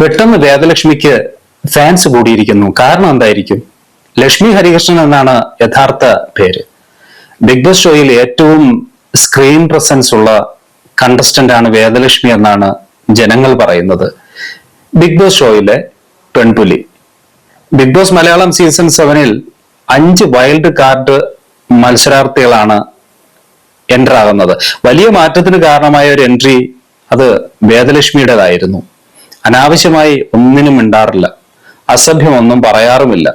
പെട്ടെന്ന് വേദലക്ഷ്മിക്ക് ഫാൻസ് കൂടിയിരിക്കുന്നു. കാരണം എന്തായിരിക്കും? ലക്ഷ്മി ഹരികൃഷ്ണൻ എന്നാണ് യഥാർത്ഥ പേര്. ബിഗ് ബോസ് ഷോയിൽ ഏറ്റവും സ്ക്രീൻ പ്രസൻസ് ഉള്ള കണ്ടസ്റ്റന്റ് ആണ് വേദലക്ഷ്മി എന്നാണ് ജനങ്ങൾ പറയുന്നത്. ബിഗ് ബോസ് ഷോയിലെ പെൺപുലി. ബിഗ് ബോസ് മലയാളം സീസൺ സെവനിൽ അഞ്ച് വൈൽഡ് കാർഡ് മത്സരാർത്ഥികളാണ് എന്റർ ആകുന്നത്. വലിയ മാറ്റത്തിന് കാരണമായ ഒരു എൻട്രി അത് വേദലക്ഷ്മിയുടേതായിരുന്നു. അനാവശ്യമായി ഒന്നിനും മിണ്ടാറില്ല. അസഭ്യമൊന്നും പറയാറുമില്ല.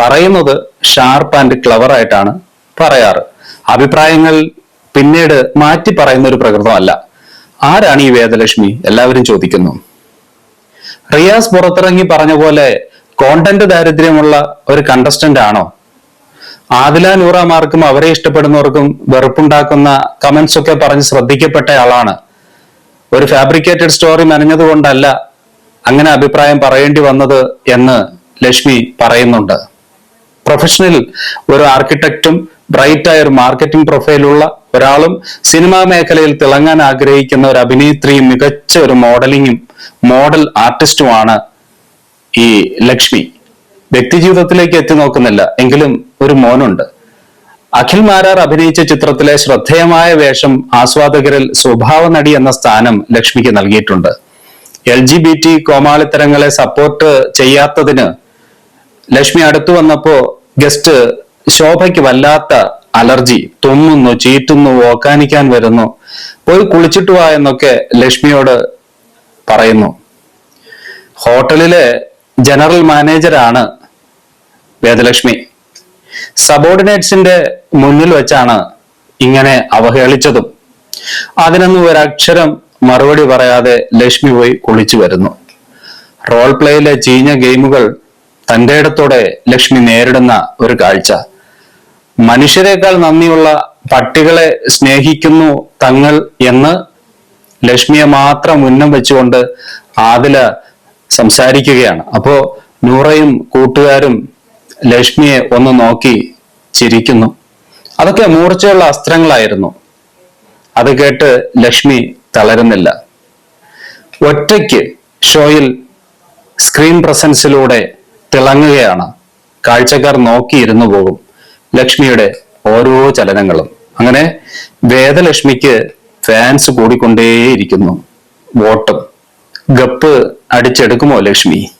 പറയുന്നത് ഷാർപ്പ് ആൻഡ് ക്ലവർ ആയിട്ടാണ് പറയാറ്. അഭിപ്രായങ്ങൾ പിന്നീട് മാറ്റി പറയുന്ന ഒരു പ്രകൃതമല്ല. ആരാണ് ഈ വേദലക്ഷ്മി? എല്ലാവരും ചോദിക്കുന്നു. റിയാസ് പുറത്തിറങ്ങി പറഞ്ഞ പോലെ കോണ്ടന്റ് ദാരിദ്ര്യമുള്ള ഒരു കണ്ടസ്റ്റന്റ് ആണോ? ആദില നൂറാമാർക്കും അവരെ ഇഷ്ടപ്പെടുന്നവർക്കും വെറുപ്പുണ്ടാക്കുന്ന കമന്റ്സ് ഒക്കെ പറഞ്ഞ് ശ്രദ്ധിക്കപ്പെട്ട ആളാണ് ഒരു ഫാബ്രിക്കേറ്റഡ് സ്റ്റോറി മെനഞ്ഞതുകൊണ്ടല്ല അങ്ങനെ അഭിപ്രായം പറയേണ്ടി വന്നത് എന്ന് ലക്ഷ്മി പറയുന്നുണ്ട്. പ്രൊഫഷണൽ ഒരു ആർക്കിടെക്റ്റും ബ്രൈറ്റായ ഒരു മാർക്കറ്റിംഗ് പ്രൊഫൈലുള്ള ഒരാളും സിനിമാ മേഖലയിൽ തിളങ്ങാൻ ആഗ്രഹിക്കുന്ന ഒരു അഭിനേത്രിയും മികച്ച ഒരു മോഡലിങ്ങും മോഡൽ ആർട്ടിസ്റ്റുമാണ് ഈ ലക്ഷ്മി. വ്യക്തിജീവിതത്തിലേക്ക് എത്തി നോക്കുന്നില്ല എങ്കിലും ഒരു മോനുണ്ട്. അഖിൽ മാരാർ അഭിനയിച്ച ചിത്രത്തിലെ ശ്രദ്ധേയമായ വേഷം ആസ്വാദകരിൽ സ്വഭാവ നടി എന്ന സ്ഥാനം ലക്ഷ്മിക്ക് നൽകിയിട്ടുണ്ട്. എൽ ജി ബി ടി കോമാളിത്തരങ്ങളെ സപ്പോർട്ട് ചെയ്യാത്തതിന് ലക്ഷ്മി അടുത്തു വന്നപ്പോ ഗസ്റ്റ് ശോഭയ്ക്ക് വല്ലാത്ത അലർജി. തുമ്മുന്നു ചീറ്റുന്നു ഓക്കാനിക്കാൻ വരുന്നു. പോയി കുളിച്ചിട്ട് വാ എന്നൊക്കെ ലക്ഷ്മിയോട് പറയുന്നു. ഹോട്ടലിലെ ജനറൽ മാനേജരാണ് വേദലക്ഷ്മി. സബോർഡിനേറ്റ്സിന്റെ മുന്നിൽ വെച്ചാണ് ഇങ്ങനെ അവഹേളിച്ചതും. അതിനൊന്നും ഒരക്ഷരം മറുപടി പറയാതെ ലക്ഷ്മി പോയി കുളിച്ചു വരുന്നു. റോൾ പ്ലേയിലെ ചീഞ്ഞ ഗെയിമുകൾ തന്റെ ഇടത്തോടെ ലക്ഷ്മി നേരിടുന്ന ഒരു കാഴ്ച. മനുഷ്യരെക്കാൾ നന്ദിയുള്ള പട്ടികളെ സ്നേഹിക്കുന്നു തങ്ങൾ എന്ന് ലക്ഷ്മിയെ മാത്രം ഉന്നം വെച്ചുകൊണ്ട് ആദില സംസാരിക്കുകയാണ്. അപ്പോ നൂറയും കൂട്ടുകാരും ലക്ഷ്മിയെ ഒന്ന് നോക്കി ചിരിക്കുന്നു. അതൊക്കെ മൂർച്ചയുള്ള അസ്ത്രങ്ങളായിരുന്നു. അത് കേട്ട് ലക്ഷ്മി തളരുന്നില്ല. ഒറ്റയ്ക്ക് ഷോയിൽ സ്ക്രീൻ പ്രസൻസിലൂടെ തിളങ്ങുകയാണ്. കാഴ്ചക്കാർ നോക്കിയിരുന്നു പോകും. ലക്ഷ്മിയുടെ ഓരോ ചലനങ്ങളും. അങ്ങനെ വേദലക്ഷ്മിക്ക് ഫാൻസ് കൂടിക്കൊണ്ടേയിരിക്കുന്നു. വോട്ടും. ഗപ്പ് അടിച്ചെടുക്കുമോ ലക്ഷ്മി?